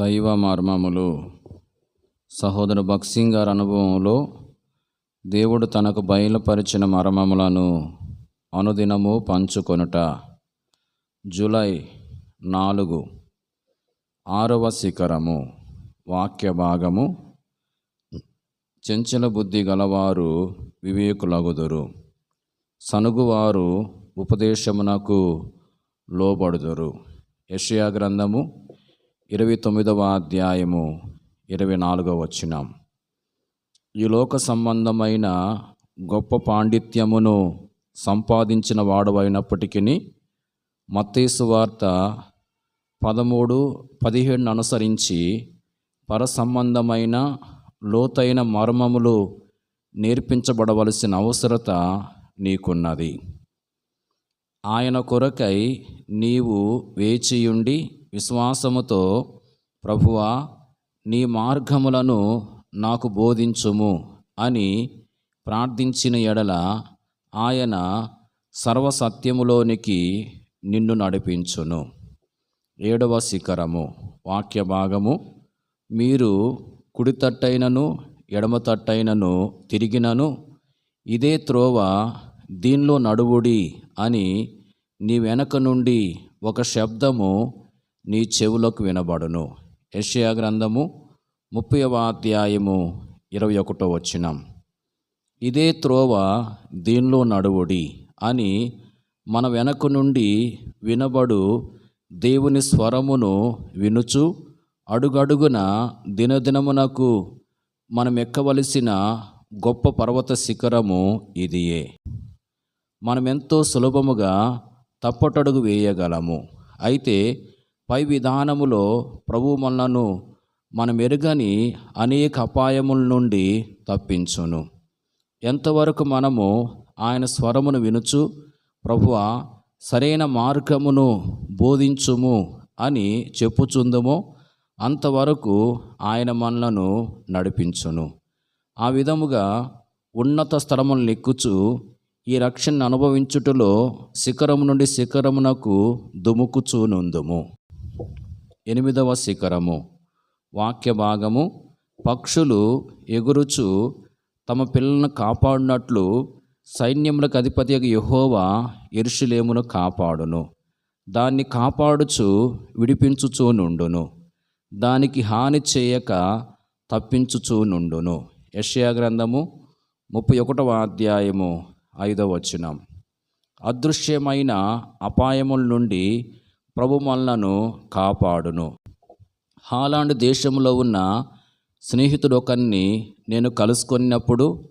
దైవ మర్మములు సహోదరు భక్సింగ్ గారి అనుభవంలో దేవుడు తనకు బయలుపరిచిన మర్మములను అనుదినము పంచుకొనుట. జూలై నాలుగు ఆరవ శిఖరము. వాక్య భాగము చెంచల బుద్ధి గలవారు వివేకులగుదురు. సనుగువారు ఉపదేశమునకు లోబడుదురు. యషయా గ్రంథము ఇరవై తొమ్మిదవ అధ్యాయము ఇరవై నాలుగవ వచ్చినాం ఈ లోక సంబంధమైన గొప్ప పాండిత్యమును సంపాదించిన వాడు అయినప్పటికీ మత్తేసు వార్త పదమూడు పదిహేడును అనుసరించి పర సంబంధమైన లోతైన మర్మములు నేర్పించబడవలసిన అవసరత నీకున్నది. ఆయన కొరకై నీవు వేచియుండి విశ్వాసముతో ప్రభువా నీ మార్గములను నాకు బోధించుము అని ప్రార్థించిన ఎడల ఆయన సర్వసత్యములోనికి నిన్ను నడిపించును. ఏడవ శిఖరము వాక్య భాగము. మీరు కుడి తట్టైనను ఎడమ తట్టైనను తిరిగినను ఇదే త్రోవ దీనిలో నడువుడి అని నీ వెనక నుండి ఒక శబ్దము నీ చెవులకు వినబడును. యషయా గ్రంథము ముప్పైవ అధ్యాయము ఇరవై ఒకటో వచ్చినం ఇదే త్రోవ దీనిలో నడువుడి అని మన వెనక నుండి వినబడు దేవుని స్వరమును వినుచు అడుగడుగున దినదినమునకు మనం ఎక్కవలసిన గొప్ప పర్వత శిఖరము ఇదియే. మనమెంతో సులభముగా తప్పటడుగు వేయగలము. అయితే పై విధానములో ప్రభు మనను మనం ఎరుగని అనేక అపాయముల నుండి తప్పించును. ఎంతవరకు మనము ఆయన స్వరమును వినుచు ప్రభువ సరైన మార్గమును బోధించుము అని చెప్పుచుందుమో అంతవరకు ఆయన మనలను నడిపించును. ఆ విధముగా ఉన్నత స్థలములను నెక్కుచు ఈ రక్షణను అనుభవించుటలో శిఖరము నుండి శిఖరమునకు దుముకుచూనుందుము. ఎనిమిదవ శిఖరము. వాక్య భాగము పక్షులు ఎగురుచు తమ పిల్లలను కాపాడినట్లు సైన్యములకు అధిపతి యహోవా ఎరుషులేమును కాపాడును. దాన్ని కాపాడుచు విడిపించుచూ నుండును. దానికి హాని చేయక తప్పించుచూ నుండును. గ్రంథము ముప్పై ఒకటవ అధ్యాయము ఐదవ వచనం. అదృశ్యమైన అపాయముల నుండి ప్రభు మనలను కాపాడును. హాలాండ్ దేశంలో ఉన్న స్నేహితుడు ఒకరిని నేను కలుసుకున్నప్పుడు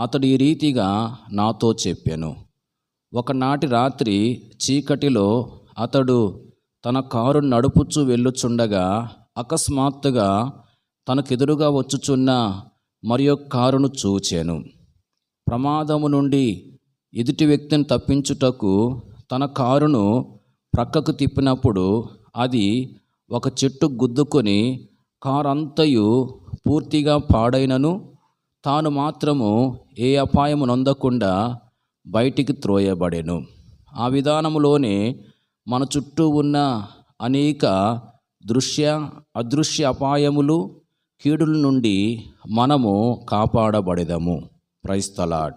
అతడు ఈ రీతిగా నాతో చెప్పాను. ఒకనాటి రాత్రి చీకటిలో అతడు తన కారు నడుపుచూ వెళ్ళుచుండగా అకస్మాత్తుగా తనకెదురుగా వచ్చుచున్న మరి ఒక కారును చూచాను. ప్రమాదము నుండి ఎదుటి వ్యక్తిని తప్పించుటకు తన కారును ప్రక్కకు తిప్పినప్పుడు అది ఒక చెట్టు గుద్దుకొని కారు అంతయు పూర్తిగా పాడైనను తాను మాత్రము ఏ అపాయము నొందకుండా బయటికి త్రోయబడెను. ఆ విధానములోనే మన చుట్టూ ఉన్న అనేక దృశ్య అదృశ్య అపాయములు కీడుల నుండి మనము కాపాడబడెదము. ప్రైస్తలాడ్